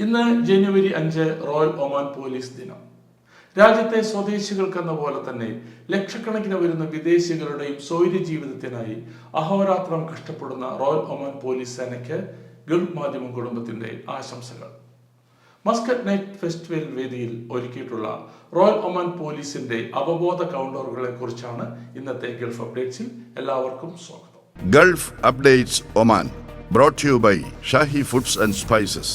ഇന്ന് ജനുവരി അഞ്ച് royal Oman police ദിനം. രാജ്യത്തെ സ്വദേശികൾക്കെന്ന പോലെ തന്നെ ലക്ഷക്കണക്കിന് വരുന്ന വിദേശികളുടെയും സ്വൈര്യ ജീവിതത്തിനായി അഹോരാത്രം കഷ്ടപ്പെടുന്ന റോയൽ ഒമാൻ പോലീസ് സേനയ്ക്ക് ഗൾഫ് മാധ്യമം കുടുംബത്തിന്റെ ആശംസകൾ. മസ്കറ്റ് നൈറ്റ് ഫെസ്റ്റിവൽ വേദിയിൽ ഒരുക്കിയിട്ടുള്ള റോയൽ ഒമാൻ പോലീസിന്റെ അവബോധ കൗണ്ടറുകളെ കുറിച്ചാണ് ഇന്നത്തെ ഗൾഫ് അപ്ഡേറ്റ്സിൽ എല്ലാവർക്കും സ്വാഗതം. Gulf updates Oman brought to by by foods and spices.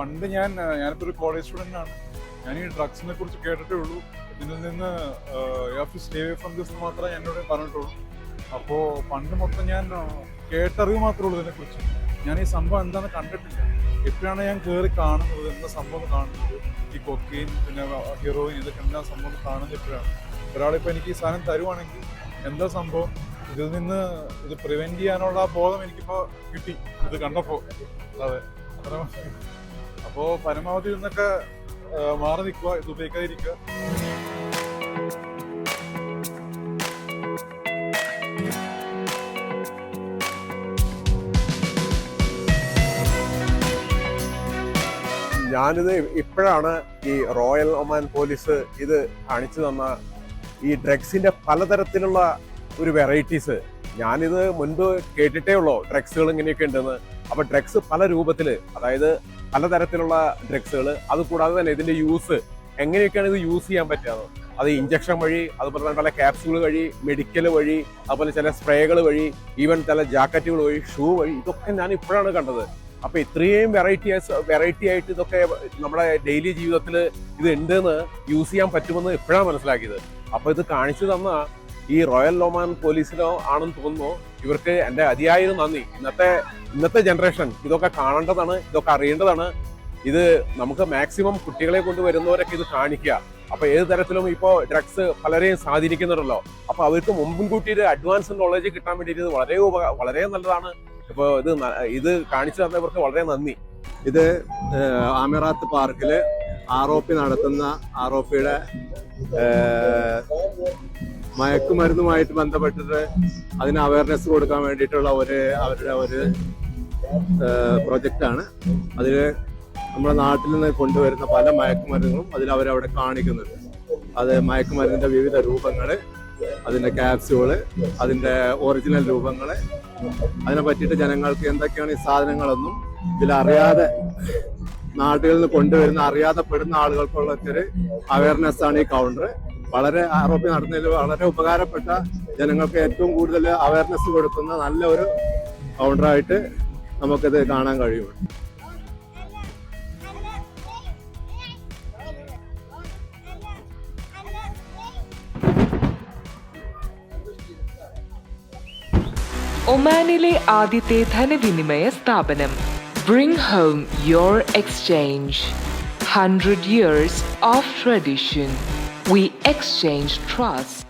പണ്ട് ഞാൻ ഞാനിപ്പോൾ ഞാനിപ്പോ ഒരു കോളേജ് സ്റ്റുഡന്റ് ആണ്. ഞാൻ ഈ ഡ്രഗ്സിനെ കുറിച്ച് കേട്ടിട്ടേ ഉള്ളൂ ഇതിൽ നിന്ന് സ്റ്റേ ഫ്രം ദിസ് മാത്രമേ എന്നോട് പറഞ്ഞിട്ടുള്ളൂ. അപ്പോൾ പണ്ട് മൊത്തം ഞാൻ കേട്ടറിവ് മാത്രമേ ഉള്ളൂ ഇതിനെ കുറിച്ച് ഞാൻ ഈ സംഭവം എന്താണെന്ന് കണ്ടിട്ടില്ല. എപ്പോഴാണ് ഞാൻ കയറി കാണുന്നത്? എന്താ സംഭവം കാണുന്നത്? ഈ കൊക്കീൻ പിന്നെ ഹീറോയിൻ ഇതൊക്കെ എന്താ സംഭവം കാണുന്നത് എപ്പോഴാണ്? ഒരാളിപ്പോൾ എനിക്ക് ഈ സാധനം തരുവാണെങ്കിൽ എന്താ സംഭവം? ഇതിൽ നിന്ന് ഇത് പ്രിവെന്റ് ചെയ്യാനുള്ള ബോധം എനിക്കിപ്പോൾ കിട്ടി. ഇത് കണ്ടപ്പോൾ അതെ. അത്ര അപ്പോ പരമാവധി നിന്നൊക്കെ മാറി നിൽക്കുക ഇത് ഉപയോഗിക്കാതിരിക്കുക. ഞാനിത് ഇപ്പോഴാണ് ഈ റോയൽ ഒമാൻ പോലീസ് ഇത് കാണിച്ചു തന്ന ഈ ഡ്രഗ്സിന്റെ പലതരത്തിലുള്ള ഒരു വെറൈറ്റീസ്. ഞാനിത് മുൻപ് കേട്ടിട്ടേ ഉള്ളൂ ഡ്രഗ്സുകൾ ഇങ്ങനെയൊക്കെ ഉണ്ടെന്ന്. അപ്പൊ ഡ്രഗ്സ് പല രൂപത്തിൽ അതായത് പലതരത്തിലുള്ള ഡ്രഗ്സുകൾ അതുകൂടാതെ തന്നെ ഇതിന്റെ യൂസ് എങ്ങനെയൊക്കെയാണ് ഇത് യൂസ് ചെയ്യാൻ പറ്റുക? അത് ഇഞ്ചക്ഷൻ വഴി അതുപോലെ തന്നെ പല ക്യാപ്സ്യൂൾ വഴി മെഡിക്കൽ വഴി അതുപോലെ ചില സ്പ്രേകൾ വഴി ഈവൻ ചില ജാക്കറ്റുകൾ വഴി ഷൂ വഴി ഇതൊക്കെ ഞാൻ ഇപ്പോഴാണ് കണ്ടത്. അപ്പൊ ഇത്രയും വെറൈറ്റി വെറൈറ്റി ആയിട്ട് ഇതൊക്കെ നമ്മുടെ ഡെയിലി ജീവിതത്തിൽ ഇത് ഉണ്ടെന്ന് യൂസ് ചെയ്യാൻ പറ്റുമെന്ന് ഇപ്പോഴാണ് മനസ്സിലാക്കിയത്. അപ്പൊ ഇത് കാണിച്ചു തന്ന ഈ റോയൽ ഒമാൻ പോലീസിനോ ആണെന്ന് തോന്നുന്നു. ഇവർക്ക് എന്റെ അതിയായ നന്ദി. ഇന്നത്തെ ഇന്നത്തെ ജനറേഷൻ ഇതൊക്കെ കാണേണ്ടതാണ് ഇതൊക്കെ അറിയേണ്ടതാണ്. ഇത് നമുക്ക് മാക്സിമം കുട്ടികളെ കൊണ്ട് വരുന്നവരൊക്കെ ഇത് കാണിക്കുക. അപ്പൊ ഏത് തരത്തിലും ഇപ്പോ ഡ്രഗ്സ് പലരെയും സ്വാധീനിക്കുന്നുണ്ടല്ലോ. അപ്പൊ അവർക്ക് മുമ്പും കൂട്ടി ഒരു അഡ്വാൻസ് നോളജ് കിട്ടാൻ വേണ്ടിയിട്ട് ഇത് വളരെ വളരെ നല്ലതാണ്. ഇപ്പൊ ഇത് ഇത് കാണിച്ചു തന്നവർക്ക് വളരെ നന്ദി. ഇത് ആമിറാത്ത് പാർക്കിൽ ആർ ഒ പി നടത്തുന്ന ആർ ഒ പിയുടെ മയക്കുമരുന്നുമായിട്ട് ബന്ധപ്പെട്ടിട്ട് അതിന് അവയർനെസ് കൊടുക്കാൻ വേണ്ടിയിട്ടുള്ള ഒരു അവരുടെ ഒരു പ്രൊജക്റ്റാണ്. അതിൽ നമ്മുടെ നാട്ടിൽ നിന്ന് കൊണ്ടുവരുന്ന പല മയക്കുമരുന്നുകളും അതിൽ അവരവിടെ കാണിക്കുന്നുണ്ട്. അത് മയക്കുമരുന്നിന്റെ വിവിധ രൂപങ്ങൾ അതിന്റെ ക്യാപ്സ്യൂൾ അതിന്റെ ഒറിജിനൽ രൂപങ്ങൾ അതിനെ പറ്റിയിട്ട് ജനങ്ങൾക്ക് എന്തൊക്കെയാണ് ഈ സാധനങ്ങളൊന്നും ഇതിലറിയാതെ നാട്ടുകളിൽ നിന്ന് കൊണ്ടുവരുന്ന അറിയാതെ പെടുന്ന ആളുകൾക്കുള്ള ഒരു അവയർനെസ് ആണ് ഈ കൗണ്ടർ വളരെ ആരോപ്യം നടന്നതിൽ വളരെ ഉപകാരപ്പെട്ട ജനങ്ങൾക്ക് ഏറ്റവും കൂടുതൽ അവയർനെസ് കൊടുക്കുന്ന നല്ല ഒരു കൗണ്ടറായിട്ട് നമുക്കിത് കാണാൻ കഴിയും ഒമാനിലെ ആദ്യത്തെ ധനവിനിമയ സ്ഥാപനം. Bring home your exchange hundred years of tradition we exchange trust